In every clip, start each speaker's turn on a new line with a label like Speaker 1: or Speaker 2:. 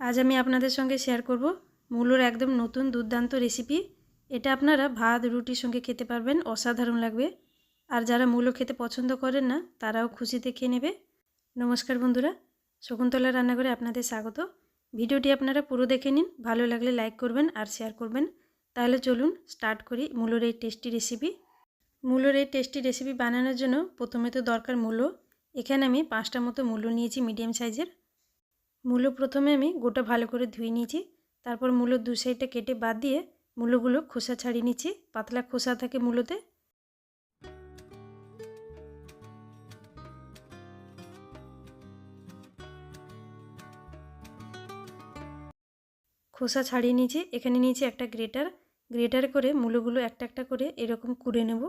Speaker 1: আজ আমি আপনাদের সঙ্গে শেয়ার করব মূলোর একদম নতুন দুর্দান্ত রেসিপি এটা আপনারা ভাত, রুটির সঙ্গে খেতে পারবেন, অসাধারণ লাগবে। আর যারা মূলো খেতে পছন্দ করেন না, তারাও খুশিতে খেয়ে নেবে। নমস্কার বন্ধুরা, শকুন্তলা রান্নাঘরে আপনাদের স্বাগত। ভিডিওটি আপনারা পুরো দেখে নিন, ভালো লাগলে লাইক করবেন আর শেয়ার করবেন। তাহলে চলুন স্টার্ট করি মূলোর এই টেস্টি রেসিপি মূলোর এই টেস্টি রেসিপি বানানোর জন্য প্রথমে তো দরকার মূলো। এখানে আমি পাঁচটা মতো মূলো নিয়েছি মিডিয়াম সাইজের মূলো প্রথমে আমি গোটা ভালো করে ধুয়ে নিয়েছি। তারপর মূলো দু সাইডটা কেটে বাদ দিয়ে মূলোগুলো খোসা ছাড়িয়ে নিচ্ছি। পাতলা খোসা থাকে মূলোতে। খোসা ছাড়িয়ে নিয়েছি। এখানে নিয়েছি একটা গ্রেটার। গ্রেটার করে মূলোগুলো একটা একটা করে এরকম কুড়ে নেব।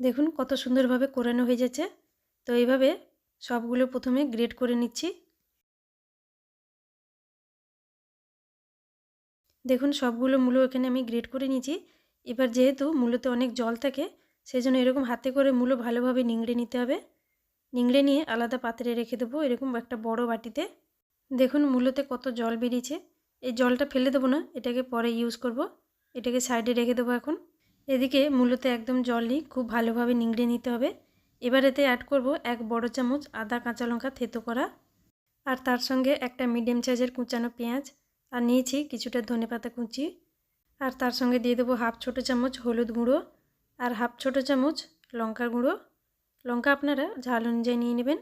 Speaker 1: দেখুন কত সুন্দরভাবে কোরানো হয়ে যাচ্ছে। তো এইভাবে সবগুলো প্রথমে গ্রেড করে নিচ্ছি। দেখুন সবগুলো মূলো এখানে আমি গ্রেড করে নিয়েছি। এবার যেহেতু মূলোতে অনেক জল থাকে সেই জন্য এরকম হাতে করে মূলো ভালোভাবে নিংড়ে নিতে হবে। নিংড়ে নিয়ে আলাদা পাত্রে রেখে দেবো এরকম একটা বড় বাটিতে। দেখুন মূলোতে কত জল বেরিয়েছে। এই জলটা ফেলে দেবো না, এটাকে পরে ইউজ করব। এটাকে সাইডে রেখে দেবো এখন। এদিকে মূলত একদম জল নিই, খুব ভালোভাবে নিংড়ে নিতে হবে। এবার এতে অ্যাড করব এক বড় চামচ আদা, কাঁচা লঙ্কা থেতো করা আর তার সঙ্গে একটা মিডিয়াম সাইজের কুচানো পেঁয়াজ আর নিয়েছি কিছুটা ধনে পাতা কুচি। আর তার সঙ্গে দিয়ে দেবো হাফ ছোটো চামচ হলুদ গুঁড়ো আর হাফ ছোটো চামচ লঙ্কার গুঁড়ো। লঙ্কা আপনারা ঝাল অনুযায়ী নিয়ে নেবেন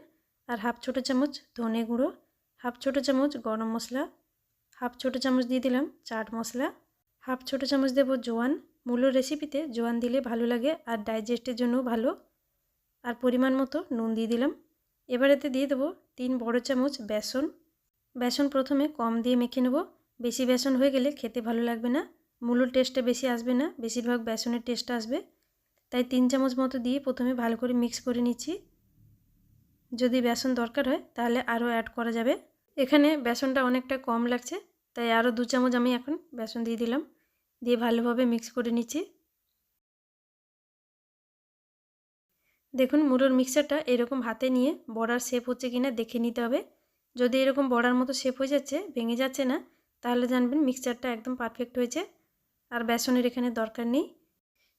Speaker 1: আর হাফ ছোটো চামচ ধনে গুঁড়ো, হাফ ছোটো চামচ গরম মশলা, হাফ ছোটো চামচ দিয়ে দিলাম চাট মশলা, হাফ ছোটো চামচ দেবো জোয়ান মূল রেসিপিতে জোয়ান দিলে ভালো লাগে আর ডাইজেস্টের জন্যও ভালো। আর পরিমাণ মতো নুন দিয়ে দিলাম। এবার এতে দিয়ে দেবো তিন বড় চামচ বেসন। বেসন প্রথমে কম দিয়ে মেখে নেব। বেশি বেসন হয়ে গেলে খেতে ভালো লাগবে না। মূলোর টেস্টটা বেশি আসবে না, বেশিরভাগ বেসনের টেস্ট আসবে। তাই তিন চামচ মতো দিয়ে প্রথমে ভালো করে মিক্স করে নিচ্ছি। যদি বেসন দরকার হয় তাহলে আরও অ্যাড করা যাবে। এখানে বেসনটা অনেকটা কম লাগছে, তাই আরও দু চামচ আমি এখন বেসন দিয়ে দিলাম। দিয়ে ভালোভাবে মিক্স করে নিচ্ছি। দেখুন মুড়োর মিক্সারটা এরকম হাতে নিয়ে বড়ার শেপ হচ্ছে কিনা দেখে নিতে হবে। যদি এরকম বড়ার মতো শেপ হয়ে যাচ্ছে, ভেঙে যাচ্ছে না, তাহলে জানবেন মিক্সচারটা একদম পারফেক্ট হয়েছে আর বেসনের এখানে দরকার নেই।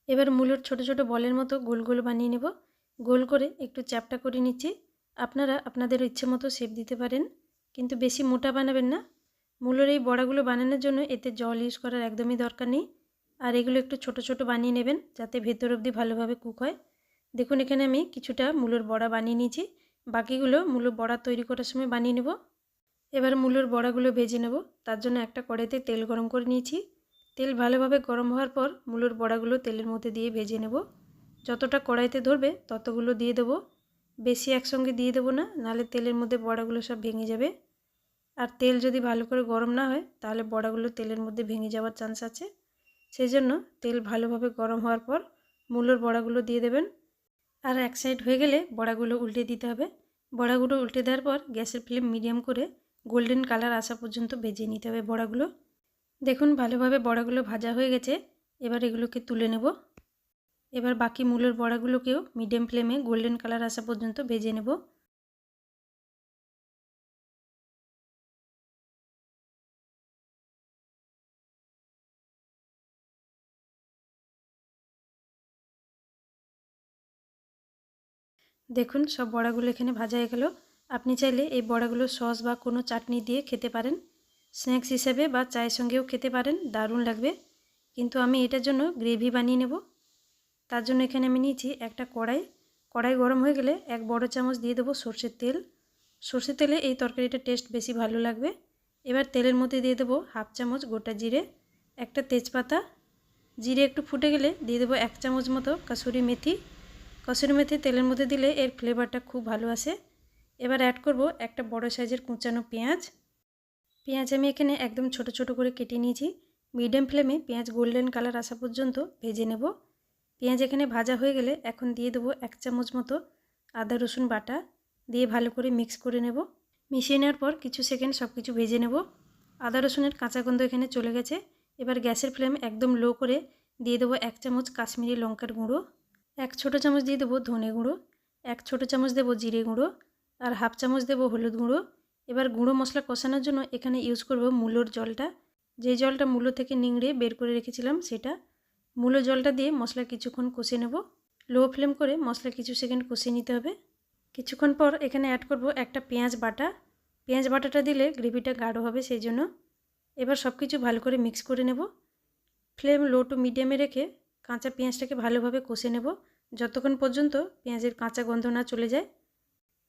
Speaker 1: এবার মূলোর ছোট ছোট বলের মতো গোল গোল বানিয়ে নেব। গোল করে একটু চ্যাপটা করে নিচ্ছি। আপনারা আপনাদের ইচ্ছে মতো শেপ দিতে পারেন, কিন্তু বেশি মোটা বানাবেন না। মূলোর এই বড়াগুলো বানানোর জন্য এতে জল ইউজ করার একদমই দরকার নেই। আর এগুলো একটু ছোট ছোট বানিয়ে নেবেন যাতে ভেতর অবধি ভালোভাবে কুক হয়। দেখুন, এখানে আমি কিছুটা মূলোর বড়া বানিয়ে নিয়েছি। বাকিগুলো মূলোর বড়া তৈরি করার সময় বানিয়ে নেব। এবার মূলোর বড়াগুলো ভেজে নেব। তার জন্য একটা কড়াইতে তেল গরম করে নিয়েছি। তেল ভালোভাবে গরম হওয়ার পর মূলোর বড়াগুলো তেলের মধ্যে দিয়ে ভেজে নেব। যতটা কড়াইতে ধরবে ততগুলো দিয়ে দেবো। বেশি একসঙ্গে দিয়ে দেবো না, নাহলে তেলের মধ্যে বড়াগুলো সব ভেঙে যাবে। আর তেল যদি ভালো করে গরম না হয়, তাহলে বড়াগুলো তেলের মধ্যে ভেঙে যাওয়ার চান্স আছে। সেই জন্য তেল ভালোভাবে গরম হওয়ার পর মূলোর বড়াগুলো দিয়ে দেবেন। আর এক সাইড হয়ে গেলে বড়াগুলো উল্টে দিতে হবে। বড়াগুলো উল্টে দেওয়ার পর গ্যাসের ফ্লেম মিডিয়াম করে গোল্ডেন কালার আসা পর্যন্ত ভেজে নিতে হবে বড়াগুলো। দেখুন ভালোভাবে বড়াগুলো ভাজা হয়ে গেছে, এবার এগুলোকে তুলে নেব। এবার বাকি মূলের বড়াগুলোকেও মিডিয়াম ফ্লেমে গোল্ডেন কালার আসা পর্যন্ত ভেজে নেব। দেখুন, সব বড়াগুলো এখানে ভাজা হয়ে গেল। আপনি চাইলে এই বড়াগুলো সস বা কোনো চাটনি দিয়ে খেতে পারেন। স্ন্যাক্স হিসেবে বা চায়ের সঙ্গেও খেতে পারেন, দারুণ লাগবে। কিন্তু আমি এটার জন্য গ্রেভি বানিয়ে নেব। তার জন্য এখানে আমি নিয়েছি একটা কড়াই। কড়াই গরম হয়ে গেলে এক বড় চামচ দিয়ে দেবো সর্ষের তেল। সর্ষের তেলে এই তরকারিটা টেস্ট বেশি ভালো লাগবে। এবার তেলের মধ্যে দিয়ে দেবো হাফ চামচ গোটা জিরে, একটা তেজপাতা। জিরে একটু ফুটে গেলে দিয়ে দেবো এক চামচ মতো কাসুরি মেথি। কসুরি মেথি তেলের মধ্যে দিলে এর ফ্লেভারটা খুব ভালো আসে। এবার অ্যাড করব একটা বড় সাইজের কুচানো পেঁয়াজ। পেঁয়াজ আমি এখানে একদম ছোট ছোট করে কেটে নিয়েছি। মিডিয়াম ফ্লেমে পেঁয়াজ গোল্ডেন কালার আসা পর্যন্ত ভেজে নেব। পেঁয়াজ এখানে ভাজা হয়ে গেলে এখন দিয়ে দেবো এক চামচ মতো আদা, রসুন বাটা দিয়ে ভালো করে মিক্স করে নেব। মিশিয়ে নেওয়ার পর কিছু সেকেন্ড সব কিছু ভেজে নেব। আদা, রসুনের কাঁচা গন্ধ এখানে চলে গেছে। এবার গ্যাসের ফ্লেম একদম লো করে দিয়ে দেবো এক চামচ কাশ্মীরি লঙ্কার গুঁড়ো। এক ছোটো চামচ দিয়ে দেবো ধনে গুঁড়ো, এক ছোটো চামচ দেবো জিরে গুঁড়ো আর হাফ চামচ দেবো হলুদ গুঁড়ো। এবার গুঁড়ো মশলা কষানোর জন্য এখানে ইউজ করব মূলোর জলটা। যে জলটা মূলো থেকে নিংড়ে বের করে রেখেছিলাম সেটা। মূলো জলটা দিয়ে মশলা কিছুক্ষণ কষে নেব। লো ফ্লেম করে মশলা কিছু সেকেন্ড কষিয়ে নিতে হবে। কিছুক্ষণ পর এখানে অ্যাড করব একটা পেঁয়াজ বাটা। পেঁয়াজ বাটাটা দিলে গ্রেভিটা গাঢ় হবে সেই জন্য। এবার সব কিছু ভালো করে মিক্স করে নেব। ফ্লেম লো টু মিডিয়ামে রেখে কাঁচা পেঁয়াজটাকে ভালোভাবে কষে নেব। যতক্ষণ পর্যন্ত পেঁয়াজের কাঁচা গন্ধ না চলে যায়।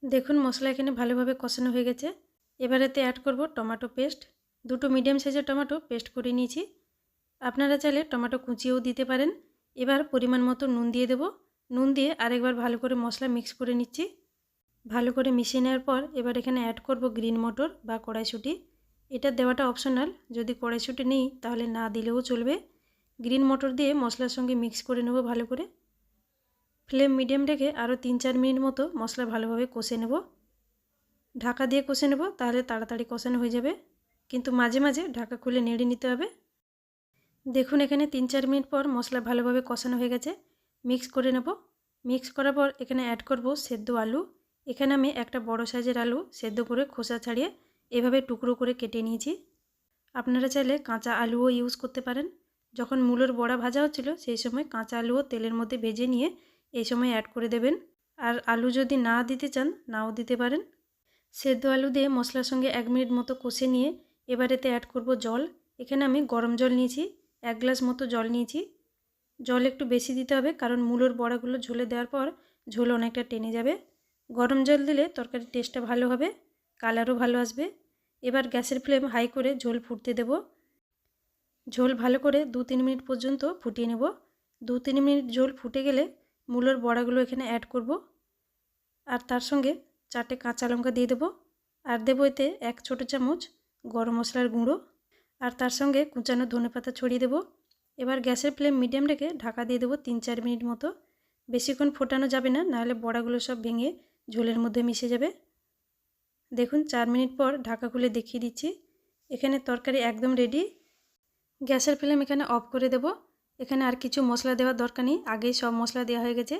Speaker 1: দেখুন মশলা এখানে ভালোভাবে কষানো হয়ে গেছে। এবার এতে অ্যাড করব টমেটো পেস্ট দুটো মিডিয়াম সাইজের টমেটো পেস্ট করে নিয়েছি। আপনারা চাইলে টমেটো কুচিয়েও দিতে পারেন। এবার পরিমাণ মতো নুন দিয়ে দেব। নুন দিয়ে আরেকবার ভালো করে মশলা মিক্স করে নিচ্ছি। ভালো করে মিশিয়ে নেওয়ার পর এবার এখানে অ্যাড করব গ্রিন মটর বা কড়াইশুঁটি। এটা দেওয়াটা অপশনাল যদি কড়াইশুঁটি নেই, তাহলে না দিলেও চলবে। গ্রিন মটর দিয়ে মশলার সঙ্গে মিক্স করে নেব ভালো করে। ফ্লেম মিডিয়াম রেখে আরও তিন চার মিনিট মতো মশলা ভালোভাবে কষে নেব। ঢাকা দিয়ে কষে নেব, তাহলে তাড়াতাড়ি কষানো হয়ে যাবে। কিন্তু মাঝে মাঝে ঢাকা খুলে নেড়ে নিতে হবে। দেখুন, এখানে তিন চার মিনিট পর মশলা ভালোভাবে কষানো হয়ে গেছে। মিক্স করে নেব। মিক্স করার পর এখানে অ্যাড করব সেদ্ধ আলু। এখানে আমি একটা বড় সাইজের আলু সেদ্ধ করে খোসা ছাড়িয়ে এভাবে টুকরো করে কেটে নিয়েছি। আপনারা চাইলে কাঁচা আলুও ইউজ করতে পারেন। যখন মূলোর বড়া ভাজা হচ্ছিল, সেই সময় কাঁচা আলুও তেলের মধ্যে ভেজে নিয়ে এই সময় অ্যাড করে দেবেন। আর আলু যদি না দিতে চান, নাও দিতে পারেন। সেদ্ধ আলু দিয়ে মশলার সঙ্গে এক মিনিট মতো কষে নিয়ে এবার এতে অ্যাড করব জল। এখানে আমি গরম জল নিয়েছি, এক গ্লাস মতো জল নিয়েছি। জল একটু বেশি দিতে হবে, কারণ মূলোর বড়াগুলো ঝোলে দেওয়ার পর ঝোল অনেকটা টেনে যাবে। গরম জল দিলে তরকারির টেস্টটা ভালো হবে কালারও ভালো আসবে। এবার গ্যাসের ফ্লেম হাই করে ঝোল ফুটতে দেব। ঝোল ভালো করে দু তিন মিনিট পর্যন্ত ফুটিয়ে নেব। দু তিন মিনিট ঝোল ফুটে গেলে মূলোর বড়াগুলো এখানে অ্যাড করব। আর তার সঙ্গে চারটে কাঁচা লঙ্কা দিয়ে দেবো। আর দেবো এতে এক ছোটো চামচ গরম মশলার গুঁড়ো। আর তার সঙ্গে কুচানো ধনে পাতা ছড়িয়ে দেবো। এবার গ্যাসের ফ্লেম মিডিয়াম রেখে ঢাকা দিয়ে দেবো তিন চার মিনিট মতো। বেশিক্ষণ ফোটানো যাবে না, নাহলে বড়াগুলো সব ভেঙে ঝোলের মধ্যে মিশে যাবে। দেখুন, চার মিনিট পর ঢাকা খুলে দেখিয়ে দিচ্ছি। এখানে তরকারি একদম রেডি গ্যাসের ফ্লেম এখানে অফ করে দেব। এখানে আর কিছু মশলা দেওয়ার দরকার নেই। আগেই সব মশলা দেওয়া হয়ে গেছে।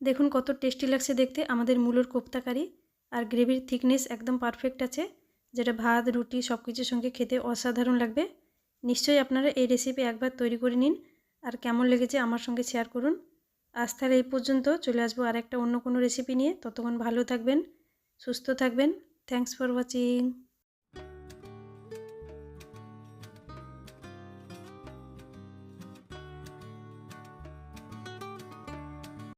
Speaker 1: দেখুন কত টেস্টি লাগছে দেখতে। আমাদের মূলোর কোপ্তাকারি আর গ্রেভির থিকনেস একদম পারফেক্ট আছে, যেটা ভাত, রুটি সব কিছুর সঙ্গে খেতে অসাধারণ লাগবে। নিশ্চয়ই আপনারা এই রেসিপি একবার তৈরি করে নিন আর কেমন লেগেছে আমার সঙ্গে শেয়ার করুন। আজ তাহলে এই পর্যন্ত। চলে আসব আর একটা অন্য কোনো রেসিপি নিয়ে। ততক্ষণ ভালো থাকবেন, সুস্থ থাকবেন। Thanks for watching